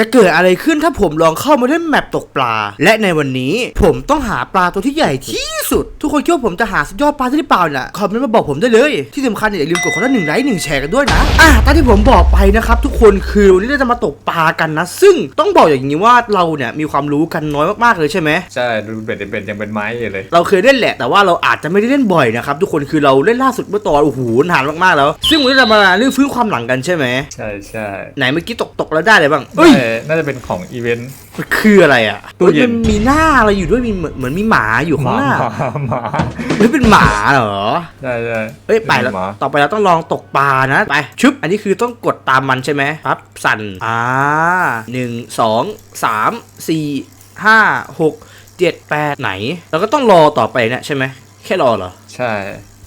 จะเกิดอะไรขึ้นถ้าผมลองเข้ามาเล่นแมปตกปลา และในวันนี้ผมต้องหาปลาตัวที่ใหญ่ที่สุด ทุกคนคิดว่าผมจะหาสุดยอดปลาได้หรือเปล่าน่ะคอมเมนต์มาบอกผมได้เลย ที่สำคัญอย่าลืมกดคนละหนึ่งไลค์หนึ่งแชร์กันด้วยนะ อะตามที่ผมบอกไปนะครับ ทุกคนคือวันนี้เราจะมาตกปลากันนะ ซึ่งต้องบอกอย่างนี้ว่าเราเนี่ยมีความรู้กันน้อยมากๆเลยใช่ไหมใช่ดูเบ็ดเบ็ดยังเป็นไม้อยู่เลย เราเคยเล่นแหละ แต่ว่าเราอาจจะไม่ได้เล่นบ่อยนะครับทุกคนคือเราเล่นล่าสุดเมื่อตอนโอ้โหนานมากๆแล้ว ซึ่งวันนี้เรามาเรื่องฟื้นความหลังกันใช่ไหมใช่ใช่ไหนเมื่อกี้ตกตกแล้วได้อะไรบ้างเอ้ยได้น่าจะเป็นของอีเวนต์ มันคืออะไรอะตู้เย็น ฮ้มันมีหน้าอะไรอยู่ด้วยมีเหมือนเหมือนมีหมาอยู่หข้างมาหน้าหมาหมาเฮ้ยเป็นหมาเหรอใช่ใช่เฮ้ยไปแล้วหมาต่อไปเราต้องลองตกปลานะไปชึบอันนี้คือต้องกดตามมันใช่ไหมปั๊บสั่นอ่าหนึ่งสองสามสี่ห้าหกเจ็ดแปดไหน เราก็ต้องรอต่อไปเนี่ยใช่ไหมแค่รอเหรอ ใช่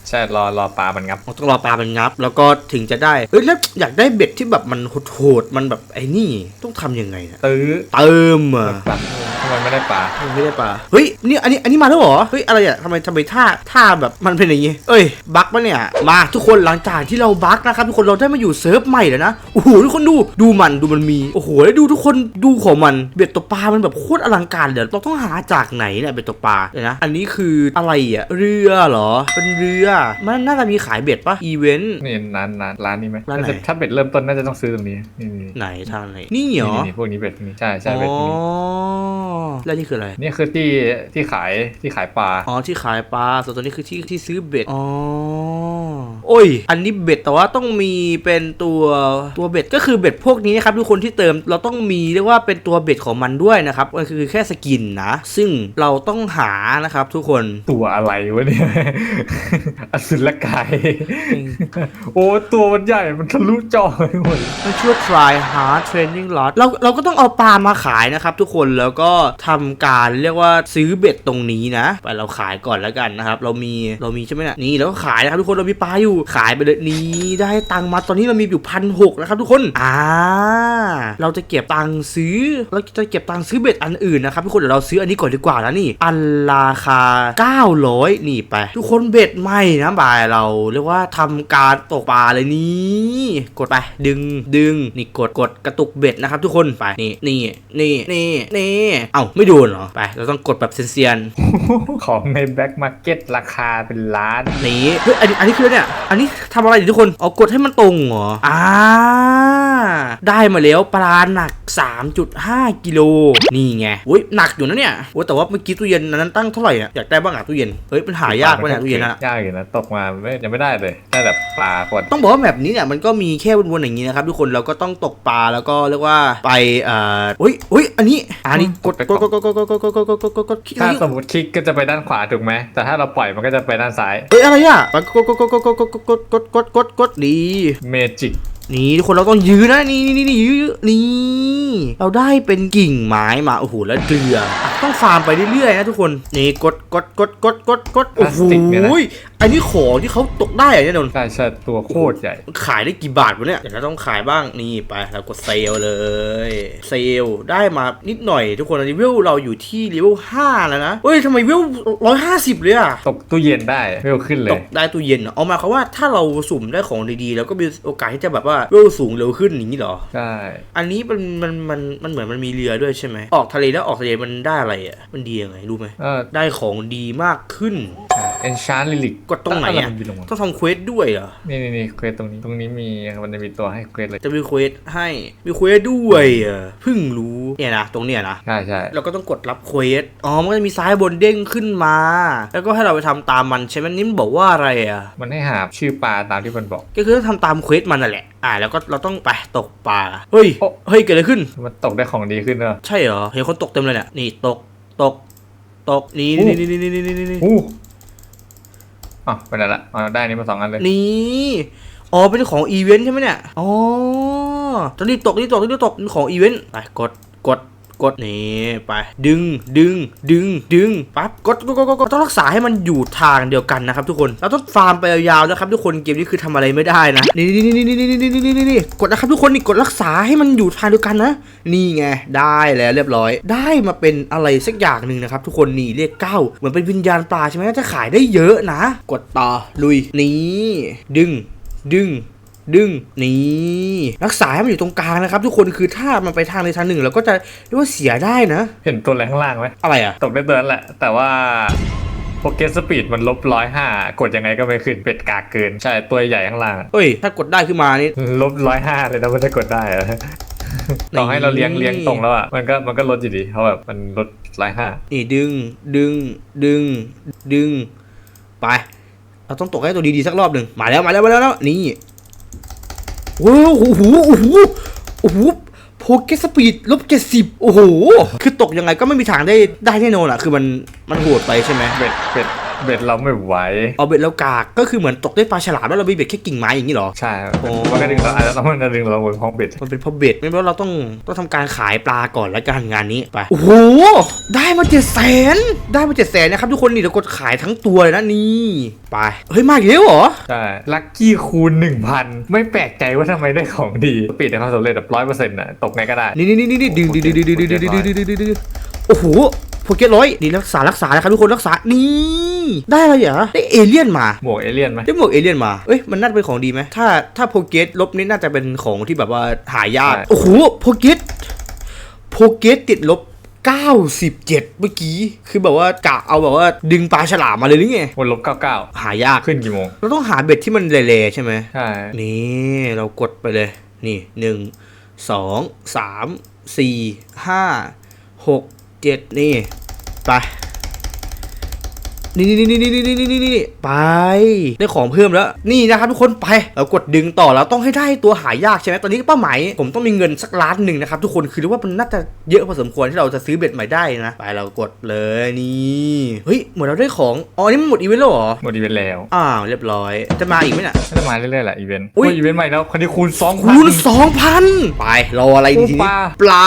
ใช่รอรอปลามันงับอ๋อต้องรอปลามันงับ แล้วก็ถึงจะได้เอ้ยแล้วอยากได้เบ็ดที่แบบมันโหดๆมันแบบไอ้นี่ต้องทำยังไงนะตื้อเติมอะปลาทำไมไม่ได้ปลาไม่ได้ปลาเฮ้ยนี่อันนี้อันนี้มาแล้วเหรอเฮ้ยอะไรอะทำไมทำไมท่าท่าแบบมันเป็นอย่างงี้ เอ้ยบั๊กปะเนี่ยมาทุกคนหลังจากที่เราบั๊กนะครับทุกคนเราได้มาอยู่เซิร์ฟใหม่แล้วนะโอ้โหทุกคนดูดูมันดูมันมีโอ้โหแล้วดูทุกคนดูของมันเบ็ดตกปลามันแบบโคตรอลังการเลยเราต้องหาจากไหนเนี่ยเบ็ดตกปลาเดี๋ยวนะอันนี้คืออะไรอะเรือเหรอเป็นเรือมันน่าจะมีขายเบ็ดปะอีเวนต์ นี่ร้านร้านร้านนี้ไหมร้านไหนจะถ้าเบ็ดเริ่มต้นน่าจะต้องซื้อตรงนี้นี่นี่ไหนทางไหนนี่เหรอนี่นี่พวกนี้เบ็ดพวกนี้ใช่ใช่อ๋เบ็ดพวกนี้อ แล้วนี่คืออะไร นี่คือที่ที่ขายที่ขายปลา อ๋อ ที่ขายปลา ส่วนตัวนี้คือที่ที่ซื้อเบ็ด อ๋อ โอ้ย อันนี้เบ็ดแต่ว่าต้องมีเป็นตัวตัวเบ็ดก็คือเบ็ดพวกนี้นะครับทุกคนที่เติมเราต้องมีเรียกว่าเป็นตัวเบ็ดของมันด้วยนะครับก็คือแค่สกินนะ ซึ่งเราต้องหานะครับทุกคนตัวอะไรวะเนี่ยอสุรกาย โอ้ตัวมันใหญ่มันทะลุจอไปหมดมันชื่อ try hard training lot เราเราก็ต้องเอาปลามาขายนะครับทุกคนแล้วก็ทำการเรียกว่าซื้อเบ็ดตรงนี้นะ ไปเราขายก่อนแล้วกันนะครับ เรามีเรามีใช่ไหมนะนี่เราก็ขายนะครับทุกคนเรามีปลาอยู่ขายไปเลยนี้ได้ตังมาตอนนี้เรามีอยู่พันหกนะครับทุกคนอ่าเราจะเก็บตังซื้อเราจะเก็บตังซื้อเบ็ดอันอื่นนะครับทุกคนเดี๋ยวเราซื้ออันนี้ก่อนดีกว่านะนี่อันราคา 900 นี่ไป ทุกคนเบ็ดไม่นะบ่ายเราเรียกว่าทำการตกปลาเลยนี่กดไปดึงดึงนี่กดกดกระตุกเบ็ดนะครับทุกคนไปนี่นี่นี่นี่นี่อ้าไม่โดนเหรอ ไป เราต้องกดแบบเซียนของในแบ็กมาร์เก็ตราคาเป็นล้านๆนี่เฮ้ยอันนี้อันนี้คือเนี่ย อันนี้ทำอะไรดิทุกคน เอากดให้มันตรงเหรอ อ่า ได้มาแล้วปลาหนัก 3.5 กิโลนี่ไงอุ้ยหนักอยู่นะเนี่ยโอ้ยแต่ว่าเมื่อกี้ตู้เย็นอันนั้นตั้งเท่าไหร่อะอยากได้บ้างอะตู้เย็นเฮ้ยมันหายากปะเนี่ยตู้เย็นอะยากอยู่นะตกมาไม่ยังไม่ได้เลยได้แบบปลาขวดต้องบอกว่าแบบนี้เนี่ยมันก็มีแค่วนๆอย่างนี้นะครับทุกคนเราก็ต้องตกปลาแล้วก็เรียกว่าไปเอ่ออุ้ยอุ้ยอันนี้อันนี้กดกดกดกดกดกดกดกดกดกดกดกดกดถ้าสมมติคลิกก็จะไปด้านขวาถูกไหมแต่ถ้าเราปล่อยมันก็จะไปด้านซ้ายเอ้ยอะไรอะกดกดกดกดกดกดกดกดกดกดกดดีเมจิก นี่ทุกคนเราต้องยื้อนะนี่นี่นี่ยื้อนี่เราได้เป็นกิ่งไม้มาโอ้โหแล้วเกลืออะต้องฟาร์มไปเรื่อยๆนะทุกคนนี่กดกดกดกดกดกดโอ้โหอันนี้ของที่เขาตกได้อะเนี่ยนนท์ใช่ใช่ตัวโคตรใหญ่ ขายได้กี่บาทวะเนี่ยเดี๋ยวเราต้องขายบ้างนี่ไปเรากดเซลเลย เซลได้มานิดหน่อย ทุกคนอันนี้เวลเราอยู่ที่เลเวล5แล้วนะเฮ้ยทำไมเวลร้อยห้าสิบเลยอะตกตู้เย็นได้ไม่เอาขึ้นเลตยกได้ตู้เย็นเหรอเอามาเขามว่าถ้าเราสุ่มได้ของดีๆแล้วก็มีโอกาสที่จะแบบว่าเวลสูงเร็วขึ้นอย่างนี้เหรอ ใช่ อันนี้มันมันมันมันเหมือนมันมีเรือด้วยใช่ไหม ออกทะเลแล้วออกทะเลมันได้อะไรอะมันดียังไงรู้ไหมเออได้ของดีมากขึ้น เอนชานลิลิกกดตรงไหนอะต้องทำเควสด้วยเหรอ นี่นี่นี่เควสตรงนี้ ตรงนี้มีมันจะมีตัวให้เควสเลย จะมีเควสให้ มีเควสด้วยอะเพิ่งรู้ เนี่ยนะ ตรงเนี้ยนะ ใช่ใช่เราก็ต้องกดรับเควส อ๋อ มันก็จะมีซ้ายบนเด้งขึ้นมา แล้วก็ให้เราไปทำตามมันใช่ไหมนี่มันบอกว่าอะไรอะ มันให้หาชื่อปลาตามที่มันบอก ก็คือต้องทำตามเควสมันนั่นแหละ อ่า แล้วก็เราต้องไปตกปลา เฮ้ยโอ้เฮ้ย เกิดอะไรขึ้น มันตกได้ของดีขึ้นเนอะใช่เหรอ เห็นคนตกเต็มเลยเนี่ย นี่ตก ตก ตก นี่อู้นี่นี่นี่นี่นี่นี่ อู้อะไปไหนละอ๋อได้นี่มาสองอันเลยนี่ อ๋อ เป็นของอีเวนต์ใช่ไหมเนี่ย อ๋อตอนนี้ตกนี่ตกนี่ตกเป็นของอีเวนต์ ไปกด กด กดนี่ไป ดึงดึงดึงดึงปั๊บกดกดกดกดต้องรักษาให้มันอยู่ทางเดียวกันนะครับทุกคนเราต้องฟาร์มไปยาวๆนะครับทุกคนเกมนี้คือทำอะไรไม่ได้นะนี่นี่นี่นี่นี่นี่นี่นี่นี่นี่กดนะครับทุกคนนี่กดรักษาให้มันอยู่ทางเดียวกันนะนี่ไงได้แล้วเรียบร้อย ได้มาเป็นอะไรสักอย่างหนึ่งนะครับทุกคนนี่เรียกเก้าเหมือนเป็นวิญญาณปลาใช่ไหมจะขายได้เยอะนะ กดต่อลุยนี่ดึงดึง ดึงนี่รักษาให้มันอยู่ตรงกลางนะครับทุกคนคือถ้ามันไปทางใดทางหนึ่งเราก็จะเรียกว่าเสียได้นะ เห็นตัวอะไรข้างล่างไหมอะไรอะตกได้ตัวนั้นแหละ แต่ว่าโปเกสปีดมันลบร้อยห้ากดยังไงก็ไม่ขึ้นเป็ดกากเกิน ใช่ตัวใหญ่ข้างล่างอะเอ้ย ถ้ากดได้ขึ้นมานี่ลบร้อยห้าเลยนะมันจะกดได้เหรอต่อให้เราเลี้ยงเลี้ยงตรงแล้วอะมันก็มันก็ลดอยู่ดีเพราะแบบมันลดร้อยห้านี่ดึงดึงดึงดึงไปเราต้องตกให้ตัวดีๆสักรอบหนึ่งมาแล้วมาแล้วมาแล้วมาแล้วนี่ว้าว โอ้โหโอ้โหโอ้โหโพเกสปีดลบเจ็ดสิบโอ้โห คือตกยังไงก็ไม่มีทางได้ได้แน่นอนอะคือมันมันโหดไปใช่ไหมเบ็ดเบ็ด เบ็ดเราไม่ไหวเอาเบ็ดแล้วกากก็คือเหมือนตกด้วยปลาฉลามแล้วเรามีเบ็ดแค่กิ่งไม้อย่างนี้เหรอใช่โอ้มันก็ดึงเราอาจจะต้องมันจะดึงเราบนห้องเบ็ดมันเป็นเพราะเบ็ดไม่เพราะเราต้องต้องทำการขายปลาก่อนแล้วกันงานนี้ไปโอ้โหได้มาเจ็ดแสนได้มาเจ็ดแสนนะครับทุกคนนี่เรากดขายทั้งตัวเลยนะนี่ไปเฮ้ยมาอีกแล้วเหรอใช่ลัคกี้คูณหนึ่งพันไม่แปลกใจว่าทำไมได้ของดีปีดในความสำเร็จแบบร้อยเปอร์เซ็นต์่ะตกไงก็ได้นี่นี่นี่นี่ดึงดึงดึงดึงดึงดึงดึงดึงดึงดึงดึงดึงโอ้โห โปเกตร้อยนี่รักษารักษานะครับทุกคนรักษานี่ได้อะไรเหรอได้เอเลี่ยนมา หมวกเอเลี่ยนไหมได้หมวกเอเลี่ยนมาเอ้ยมันน่าจะเป็นของดีไหมถ้าถ้าโปเกตลบนี่น่าจะเป็นของที่แบบว่าหายากโอ้โหโปเกตโปเกตติดลบ97 เมื่อกี้ คือแบบว่ากะเอาแบบว่าดึงปลาฉลามมาเลยหรือไงวนลบเก้าเก้าหายากขึ้นกี่โมง เราต้องหาเบ็ดที่มันเละๆใช่ไหมใช่ นี่เรากดไปเลย นี่หนึ่งสองสามสี่ห้าหก เจ็ดนี่ ไป นี่นี่นี่นี่นี่นี่นี่ไป ได้ของเพิ่มแล้ว นี่นะครับทุกคนไป เรากดดึงต่อแล้วต้องให้ได้ตัวหายากใช่ไหมตอนนี้เป้าหมายผมต้องมีเงินสักล้านหนึ่งนะครับทุกคนคือเรียกว่ามันน่าจะเยอะพอสมควรที่เราจะซื้อเบ็ดใหม่ได้นะ ไปเรากดเลยนี่เฮ้ยเหมือนเราได้ของอ๋อนี่มันหมดอีเวนต์แล้วหรอหมดอีเวนต์แล้วอ้าวเรียบร้อยจะมาอีกไหมเนี่ยจะมาเรื่อยๆแหละอีเวนต์อุ้ยอีเวนต์ใหม่แล้วคันนี้คูณสองคูณสองพันไปรออะไรดีทีนี้ปลา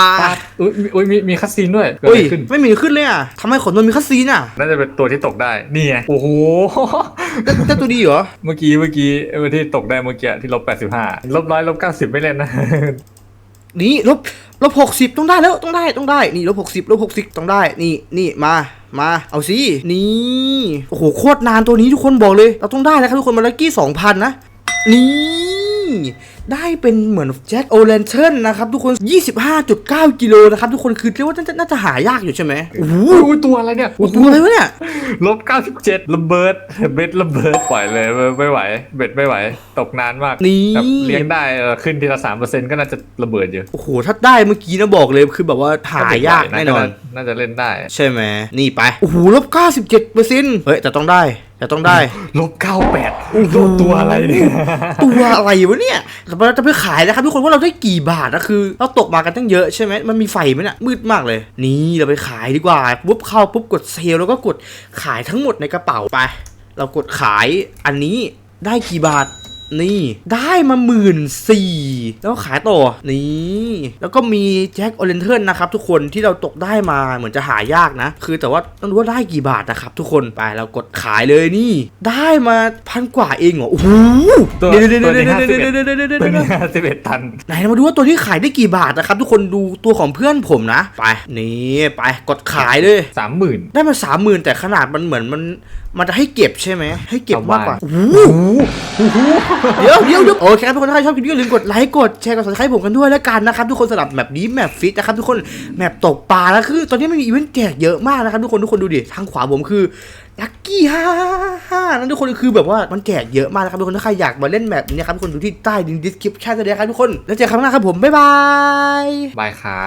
อุ้ยมีมีคัสซีนด้วยเกิดอะไรขึ้นไม่มีขึ้นเลยอะทำไมขนนวลมีคัสซีนอะน่าจะเป็นตัวที่ตกไดนี่ไงโอ้โหเจ้าตัวดีเหรอ เมื่อกี้เมื่อกี้เออที่ตกได้เมื่อกี้ที่ลบ85ลบร้อยลบ90ไม่เล่นนะนี่ลบลบหกสิบต้องได้แล้วต้องได้ต้องได้นี่ลบหกสิบลบหกสิบต้องได้นี่นี่มามา เอาสิ นี่ โอ้โห โคตรนานตัวนี้ทุกคนบอกเลย เราต้องได้นะครับทุกคน มาลักกี้สองพันนะ นี่ ได้เป็นเหมือนแจ็คโอเลนเทนนะครับทุกคน 25.9 กิโลนะครับทุกคนคือเรียกว่าน่าจะน่าจะหายากอยู่ใช่ไหมโอ้โหอุ้ยตัวอะไรเนี่ยโอ้โหตัวอะไรวะเนี่ยลบ 97ระเบิดเบ็ดระเบิดปล่อยเลยไม่ไม่ไหว เบ็ดไม่ไหว ตกนานมากนี่แบบเลี้ยงได้เออขึ้นทีละ3%ก็น่าจะระเบิดอยู่โอ้โหถ้าได้เมื่อกี้นะบอกเลยคือแบบว่าหายากแน่นอน น่าจะเล่นได้ ใช่ไหมนี่ไปโอ้โหลบ 97เปอร์เซ็นต์เฮ้ยแต่ต้องได้ แต่ต้องได้ ลบ98ลบตัวอะไรเนี่ย ตัวอะไรวะเนี่ยเราจะไปขายนะครับทุกคนว่าเราได้กี่บาทนะคือ เราตกมากันตั้งเยอะใช่ไหมมันมีไฟไหมเนี่ยมืดมากเลย นี่เราไปขายดีกว่าปุ๊บเข้าปุ๊บกดเซลล์แล้วก็กดขายทั้งหมดในกระเป๋าไป เรากดขายอันนี้ได้กี่บาท นี่ ได้มาหมื่นสี่แล้วก็ขายต่อ นี่ แล้วก็มีแจ็คโอเรนเทิลนะครับทุกคนที่เราตกได้มาเหมือนจะหายากนะ คือแต่ว่าต้องรู้ว่าได้กี่บาทนะครับทุกคนไปเรากดขายเลยนี่ ได้มาพันกว่าเองเหรอโอ้โหตัวเดี๋ยวเดี๋ยวตัวเดี๋ยวนี้เดี๋ยวเดี๋ยวเดี๋ยวเดี๋ยวเดี๋ยวตัวเดี๋ยวนี้51ตันไหนมาดูว่าตัวที่ขายได้กี่บาทนะครับ ทุกคนดูตัวของเพื่อนผมนะ ไปนี่ไปกดขายเลย30,000ได้มาสามหมื่นแต่ขนาดมันเหมือนมันมันจะให้เก็บใช่ไหมให้เก็บมากกว่าประโอ้มาณโหเดี๋ยวเดี๋ยวเดี๋ยวโอเคครับทุกคนถ้าใครชอบคลิปนี้อย่าลืมกดไลค์กดแชร์กด subscribe ผมกันด้วยแล้วกันนะครับทุกคนสำหรับแมปนี้แมปฟิตนะครับทุกคนแมปตกปลาแล้วคือ ตอนนี้มันมีอีเวนต์แจกเยอะมากนะครับทุกคนทุกคนดูดิทางขวาผมคือลัคกี้ฮ่าฮ่านั่นทุกคนคือแบบว่ามันแจกเยอะมากนะครับทุกคนถ้าใครอยากมาเล่นแบบนี้นะครับทุกคนดูที่ใต้ดิสคริปชั่นเลยนะครับทุกคนแล้วเจอกันครั้งหน้าครับผมบ๊ายบายบายครับ